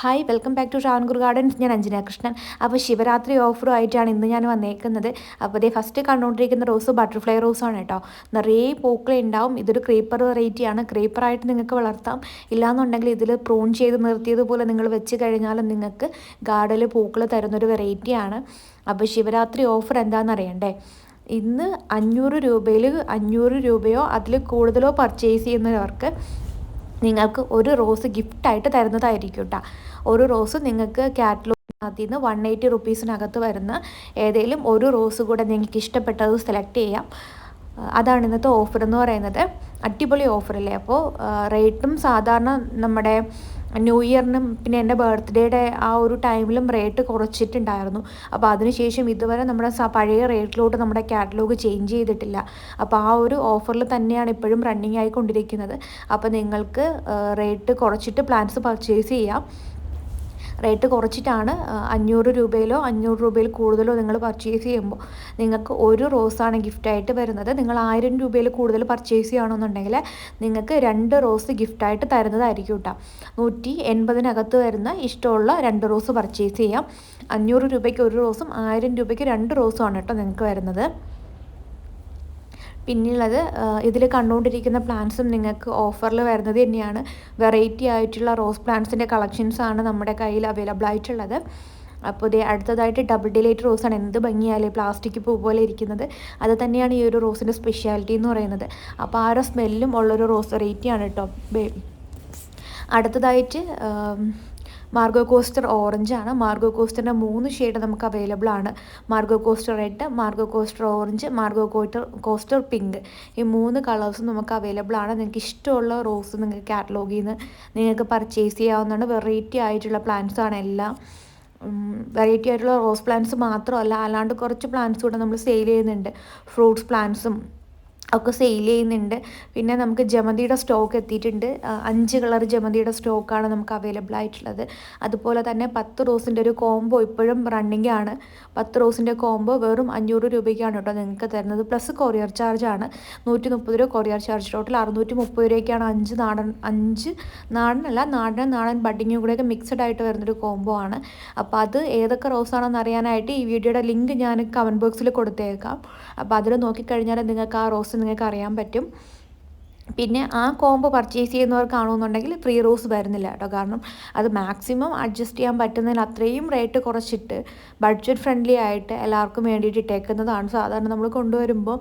Hi welcome back to ഷാൻഗുർ gardens ഞാൻ അഞ്ജന കൃഷ്ണൻ. അപ്പോൾ ശിവരാത്രി ഓഫറും ആയിട്ടാണ് ഇന്ന് ഞാൻ വന്നേക്കുന്നത്. അപ്പോൾ ഇതേ ഫസ്റ്റ് കണ്ടുകൊണ്ടിരിക്കുന്ന റോസ് ബട്ടർഫ്ലൈ റോസാണ് കേട്ടോ. നിറയെ പൂക്കളെ ഉണ്ടാവും. ഇതൊരു ക്രീപ്പർ വെറൈറ്റിയാണ് ക്രീപ്പറായിട്ട് നിങ്ങൾക്ക് വളർത്താം. ഇല്ലാന്നുണ്ടെങ്കിൽ ഇതിൽ പ്രൂൺ ചെയ്ത് നിർത്തിയതുപോലെ നിങ്ങൾ വെച്ച് കഴിഞ്ഞാൽ നിങ്ങൾക്ക് ഗാർഡനിൽ പൂക്കൾ തരുന്നൊരു വെറൈറ്റിയാണ് അപ്പോൾ ശിവരാത്രി ഓഫർ എന്താണെന്ന് അറിയണ്ടേ? ഇന്ന് അഞ്ഞൂറ് രൂപയിൽ അഞ്ഞൂറ് രൂപയോ അതിൽ കൂടുതലോ പർച്ചേസ് ചെയ്യുന്നവർക്ക് നിങ്ങൾക്ക് ഒരു റോസ് ഗിഫ്റ്റായിട്ട് തരുന്നതായിരിക്കും കേട്ടോ ഒരു റോസ് നിങ്ങൾക്ക് കാറ്റലോഗിനകത്ത് നിന്ന് വൺ എയ്റ്റി റുപ്പീസിനകത്ത് വരുന്ന ഏതെങ്കിലും ഒരു റോസ് കൂടെ നിങ്ങൾക്ക് ഇഷ്ടപ്പെട്ടത് സെലക്ട് ചെയ്യാം. അതാണ് ഇന്നത്തെ ഓഫർ എന്ന് പറയുന്നത്. അടിപൊളി ഓഫറല്ലേ അപ്പോൾ റേറ്റും സാധാരണ നമ്മുടെ ന്യൂ ഇയറിനും പിന്നെ എന്റെ ബർത്ത്ഡേയുടെ ആ ഒരു ടൈമിലും റേറ്റ് കുറച്ചിട്ടുണ്ടായിരുന്നു. അപ്പോൾ അതിനുശേഷം ഇതുവരെ നമ്മുടെ പഴയ റേറ്റിലോട്ട് നമ്മുടെ കാറ്റലോഗ് ചേഞ്ച് ചെയ്തിട്ടില്ല. അപ്പോൾ ആ ഒരു ഓഫറിൽ തന്നെയാണ് ഇപ്പോഴും റണ്ണിങ് ആയിക്കൊണ്ടിരിക്കുന്നത്. അപ്പോൾ നിങ്ങൾക്ക് റേറ്റ് കുറച്ചിട്ട് പ്ലാൻസ് പർച്ചേസ് ചെയ്യാം. റേറ്റ് കുറച്ചിട്ടാണ് അഞ്ഞൂറ് രൂപയിലോ അഞ്ഞൂറ് രൂപയിൽ കൂടുതലോ നിങ്ങൾ പർച്ചേസ് ചെയ്യുമ്പോൾ നിങ്ങൾക്ക് ഒരു റോസാണ് ഗിഫ്റ്റായിട്ട് വരുന്നത്. നിങ്ങൾ ആയിരം രൂപയിൽ കൂടുതൽ പർച്ചേസ് ചെയ്യണമെന്നുണ്ടെങ്കിൽ നിങ്ങൾക്ക് രണ്ട് റോസ് ഗിഫ്റ്റായിട്ട് തരുന്നതായിരിക്കും കേട്ടോ നൂറ്റി എൺപതിനകത്ത് വരുന്ന ഇഷ്ടമുള്ള രണ്ട് റോസ് പർച്ചേസ് ചെയ്യാം. അഞ്ഞൂറ് രൂപയ്ക്ക് ഒരു റോസും ആയിരം രൂപയ്ക്ക് രണ്ട് റോസും ആണ് കേട്ടോ നിങ്ങൾക്ക് വരുന്നത്. പിന്നെയുള്ളത് ഇതിൽ കണ്ടുകൊണ്ടിരിക്കുന്ന പ്ലാന്റ്സും നിങ്ങൾക്ക് ഓഫറിൽ വരുന്നത് തന്നെയാണ്. വെറൈറ്റി ആയിട്ടുള്ള റോസ് പ്ലാന്റ്സിന്റെ കളക്ഷൻസാണ് നമ്മുടെ കയ്യിൽ അവൈലബിൾ ആയിട്ടുള്ളത്. അപ്പോൾ ഇതേ അടുത്തതായിട്ട് ഡബിൾ ഡിലേറ്റ് റോസാണ് എന്ത് ഭംഗിയാലേ പ്ലാസ്റ്റിക് പൂ പോലെ ഇരിക്കുന്നത്. അത് തന്നെയാണ് ഈ ഒരു റോസിന്റെ സ്പെഷ്യാലിറ്റി എന്ന് പറയുന്നത്. അപ്പോൾ ആ ഒരു സ്മെല്ലും ഉള്ളൊരു റോസ് വെറൈറ്റിയാണ് കേട്ടോ. അടുത്തതായിട്ട് മാർഗോ കോസ്റ്റർ ഓറഞ്ച് ആണ്. മാർഗോ കോസ്റ്ററിന്റെ മൂന്ന് ഷെയ്ഡ് നമുക്ക് അവൈലബിൾ ആണ്. Margo Koster red Margo Koster orange Margo Koster Koster pink ഈ മൂന്ന് കളേഴ്സും നമുക്ക് അവൈലബിൾ ആണ്. നിങ്ങൾക്ക് ഇഷ്ടമുള്ള റോസ് നിങ്ങൾക്ക് കാറ്റലോഗിൽ നിന്ന് നിങ്ങൾക്ക് പർച്ചേസ് ചെയ്യാവുന്നതാണ്. വെറൈറ്റി ആയിട്ടുള്ള പ്ലാന്റ്സാണ് എല്ലാം. വെറൈറ്റി ആയിട്ടുള്ള റോസ് പ്ലാന്റ്സ് മാത്രമല്ല അല്ലാണ്ട് കുറച്ച് പ്ലാന്റ്സ് കൂടെ നമ്മൾ സെയിൽ ചെയ്യുന്നുണ്ട്. ഫ്രൂട്ട്സ് പ്ലാന്റ്സും ഒക്കെ സെയിൽ ചെയ്യുന്നുണ്ട്. പിന്നെ നമുക്ക് ജമന്തിയുടെ സ്റ്റോക്ക് എത്തിയിട്ടുണ്ട്. അഞ്ച് കളർ ജമന്തിയുടെ സ്റ്റോക്കാണ് നമുക്ക് അവൈലബിൾ ആയിട്ടുള്ളത്. അതുപോലെ തന്നെ പത്ത് റോസിന്റെ ഒരു കോംബോ ഇപ്പോഴും റണ്ണിങ് ആണ്. പത്ത് റോസിന്റെ കോംബോ വെറും അഞ്ഞൂറ് രൂപയ്ക്കാണ് കേട്ടോ നിങ്ങൾക്ക് തരുന്നത്. പ്ലസ് കൊറിയർ ചാർജാണ് നൂറ്റി മുപ്പത് രൂപ കൊറിയർ ചാർജ് ടോട്ടൽ അറുന്നൂറ്റി മുപ്പത് രൂപയ്ക്കാണ് അഞ്ച് നാടൻ അഞ്ച് നാടനല്ല നാടൻ നാടൻ ബഡിങ്ങും കൂടെയൊക്കെ മിക്സഡ് ആയിട്ട് വരുന്നൊരു കോംബോ ആണ്. അപ്പോൾ അത് ഏതൊക്കെ റോസാണെന്ന് അറിയാനായിട്ട് ഈ വീഡിയോയുടെ ലിങ്ക് ഞാൻ കമന്റ് ബോക്സിൽ കൊടുത്തേക്കാം. അപ്പോൾ അതിൽ നോക്കിക്കഴിഞ്ഞാൽ നിങ്ങൾക്ക് ആ റോസ് നിങ്ങൾക്ക് അറിയാൻ പറ്റും. പിന്നെ ആ കോംബോ പർച്ചേസ് ചെയ്യുന്നവർക്കാണെന്നുണ്ടെങ്കിൽ ഫ്രീ റോസ് വരുന്നില്ല കേട്ടോ. കാരണം അത് മാക്സിമം അഡ്ജസ്റ്റ് ചെയ്യാൻ പറ്റുന്നതിന് അത്രയും റേറ്റ് കുറച്ചിട്ട് ബഡ്ജറ്റ് ഫ്രണ്ട്ലി ആയിട്ട് എല്ലാവർക്കും വേണ്ടിയിട്ട് ഇട്ടേക്കുന്നതാണ്. സാധാരണ നമ്മൾ കൊണ്ടുവരുമ്പോൾ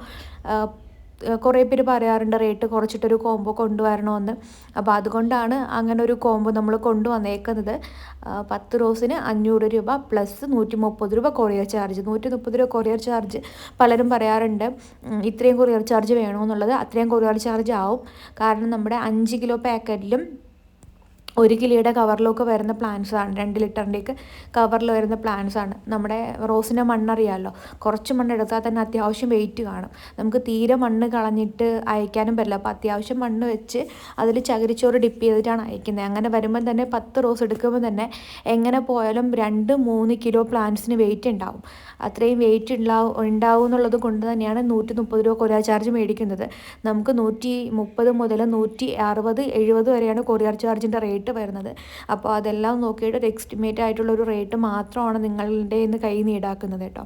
കുറേ പേര് പറയാറുണ്ട് റേറ്റ് കുറച്ചിട്ടൊരു കോംബോ കൊണ്ടുവരണമെന്ന് അപ്പോൾ അതുകൊണ്ടാണ് അങ്ങനെ ഒരു കോംബോ നമ്മൾ കൊണ്ടുവന്നേക്കുന്നത്. പത്ത് റോസിന് അഞ്ഞൂറ് രൂപ പ്ലസ് നൂറ്റി മുപ്പത് രൂപ കൊറിയർ ചാർജ്. നൂറ്റി മുപ്പത് രൂപ കൊറിയർ ചാർജ് പലരും പറയാറുണ്ട് ഇത്രയും കൊറിയർ ചാർജ് വേണമെന്നുള്ളത് അത്രയും കൊറിയർ ചാർജ് ആവും. കാരണം നമ്മുടെ അഞ്ച് കിലോ പാക്കറ്റിലും ഒരു കിലിയുടെ കവറിലൊക്കെ വരുന്ന പ്ലാന്റ്സ് ആണ്. രണ്ട് ലിറ്ററിന്റെയൊക്കെ കവറിൽ വരുന്ന പ്ലാന്റ്സ് ആണ്. നമ്മുടെ റോസിന്റെ മണ്ണറിയാമല്ലോ കുറച്ച് മണ്ണ് എടുത്താൽ തന്നെ അത്യാവശ്യം വെയിറ്റ് കാണും. നമുക്ക് തീരെ മണ്ണ് കളഞ്ഞിട്ട് അയക്കാനും പറ്റില്ല. അപ്പോൾ അത്യാവശ്യം മണ്ണ് വെച്ച് അതിൽ ചകിരിച്ചോറ് ഡിപ്പ് ചെയ്തിട്ടാണ് അയക്കുന്നത്. അങ്ങനെ വരുമ്പോൾ തന്നെ പത്ത് റോസ് എടുക്കുമ്പോൾ തന്നെ എങ്ങനെ പോയാലും രണ്ട് മൂന്ന് കിലോ പ്ലാന്റ്സിന് വെയിറ്റ് ഉണ്ടാവും. അത്രയും വെയിറ്റ് ഉണ്ടാവും ഉണ്ടാവും എന്നുള്ളത് കൊണ്ട് തന്നെയാണ് നൂറ്റി മുപ്പത് രൂപ കൊറിയർ ചാർജ് മേടിക്കുന്നത്. നമുക്ക് നൂറ്റി മുപ്പത് മുതൽ നൂറ്റി അറുപത് എഴുപത് വരെയാണ് കൊറിയർ ചാർജിന്റെ റേറ്റ് റേറ്റ് വരുന്നത്. അപ്പോൾ അതെല്ലാം നോക്കിയിട്ട് ഒരു എക്സ്റ്റിമേറ്റ് ആയിട്ടുള്ള ഒരു റേറ്റ് മാത്രമാണ് നിങ്ങളുടെ ഇന്ന് കൈ നീടാക്കുന്നത് കേട്ടോ.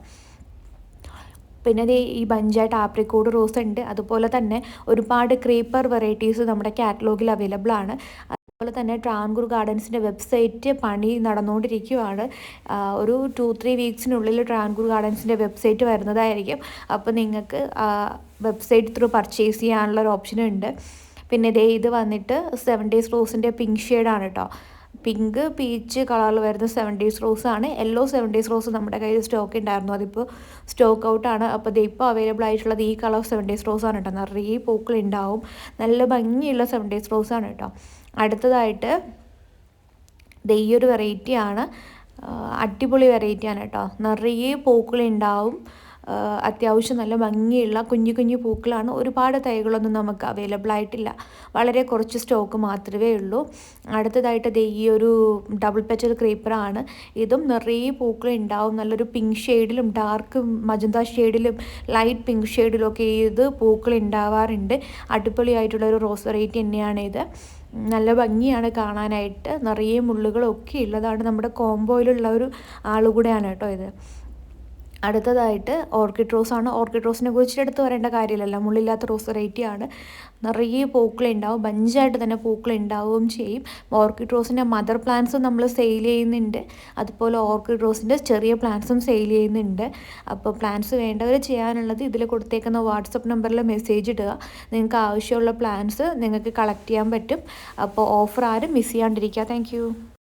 പിന്നെ ഈ ബഞ്ചായിട്ട് ആപ്രിക്കോഡ് റോസ് ഉണ്ട്. അതുപോലെ തന്നെ ഒരുപാട് ക്രീപ്പർ വെറൈറ്റീസ് നമ്മുടെ കാറ്റലോഗിൽ അവൈലബിൾ ആണ്. അതുപോലെ തന്നെ ട്രാൻകൂർ ഗാർഡൻസിന്റെ വെബ്സൈറ്റ് പണി നടന്നുകൊണ്ടിരിക്കുകയാണ് ഒരു ടു ത്രീ വീക്സിനുള്ളിൽ ട്രാൻകൂർ ഗാർഡൻസിന്റെ വെബ്സൈറ്റ് വരുന്നതായിരിക്കും. അപ്പോൾ നിങ്ങൾക്ക് വെബ്സൈറ്റ് ത്രൂ പർച്ചേസ് ചെയ്യാനുള്ള ഒരു ഓപ്ഷൻ ഉണ്ട്. പിന്നെ ഇതേ ഇത് വന്നിട്ട് സെവൻ ഡേയ്സ് റോസിന്റെ പിങ്ക് ഷെയ്ഡാണ് കേട്ടോ പിങ്ക് പീച്ച് കളറിൽ വരുന്ന സെവൻ ഡേയ്സ് റോസ് ആണ്. യെല്ലോ സെവൻ ഡേയ്സ് റോസ് നമ്മുടെ കയ്യിൽ സ്റ്റോക്ക് ഉണ്ടായിരുന്നു അതിപ്പോൾ സ്റ്റോക്ക് ഔട്ടാണ് അപ്പോൾ ഇത് ഇപ്പോൾ അവൈലബിൾ ആയിട്ടുള്ളത് ഈ കളർ സെവൻ ഡേയ്സ് റോസ് ആണ് കേട്ടോ നിറയെ പൂക്കൾ ഉണ്ടാവും നല്ല ഭംഗിയുള്ള സെവൻ ഡേയ്സ് ആണ് കേട്ടോ അടുത്തതായിട്ട് ഈ ഒരു വെറൈറ്റിയാണ് അടിപൊളി വെറൈറ്റിയാണ് കേട്ടോ നിറയെ പൂക്കൾ ഉണ്ടാവും അത്യാവശ്യം നല്ല ഭംഗിയുള്ള കുഞ്ഞു കുഞ്ഞു പൂക്കളാണ്. ഒരുപാട് തൈകളൊന്നും നമുക്ക് അവൈലബിൾ ആയിട്ടില്ല. വളരെ കുറച്ച് സ്റ്റോക്ക് മാത്രമേ ഉള്ളൂ. അടുത്തതായിട്ട് ദേ ഈ ഒരു ഡബിൾ പെറ്റൽ ക്രീപ്പറാണ് ഇതും നിറയെ പൂക്കൾ ഉണ്ടാവും. നല്ലൊരു പിങ്ക് ഷെയ്ഡിലും ഡാർക്ക് മജന്ത ഷെയ്ഡിലും ലൈറ്റ് പിങ്ക് ഷെയ്ഡിലും ഒക്കെ ഇത് പൂക്കൾ ഉണ്ടാവാറുണ്ട്. അടിപൊളിയായിട്ടുള്ള ഒരു റോസ് വെറൈറ്റി തന്നെയാണ് ഇത്. നല്ല ഭംഗിയാണ് കാണാനായിട്ട്. നിറയെ മുള്ളുകളൊക്കെ ഉള്ളതാണ് നമ്മുടെ കോംബോയിലുള്ള ഒരു ആളുകൂടെയാണ് കേട്ടോ ഇത്. അടുത്തതായിട്ട് ഓർക്കിഡ് റോസ് ആണ്. ഓർക്കിഡ് റോസിനെ കുറിച്ച് എടുത്ത് പറയേണ്ട കാര്യമില്ലല്ലോ. മുള്ളില്ലാത്ത റോസ് വെറൈറ്റിയാണ് നിറയെ പൂക്കളുണ്ടാവും ബഞ്ചായിട്ട് തന്നെ പൂക്കളുണ്ടാവുകയും ചെയ്യും. ഓർക്കിഡ് റോസിന്റെ മദർ പ്ലാന്റ്സും നമ്മൾ സെയിൽ ചെയ്യുന്നുണ്ട്. അതുപോലെ ഓർക്കിഡ് റോസിന്റെ ചെറിയ പ്ലാന്റ്സും സെയിൽ ചെയ്യുന്നുണ്ട്. അപ്പോൾ പ്ലാന്റ്സ് വേണ്ടവർ ചെയ്യാനുള്ളത് ഇതിൽ കൊടുത്തേക്കുന്ന വാട്സപ്പ് നമ്പറിൽ മെസ്സേജ് ഇടുക. നിങ്ങൾക്ക് ആവശ്യമുള്ള പ്ലാന്റ്സ് നിങ്ങൾക്ക് കളക്ട് ചെയ്യാൻ പറ്റും. അപ്പോൾ ഓഫർ ആരും മിസ് ചെയ്യാണ്ടിരിക്കുക. താങ്ക്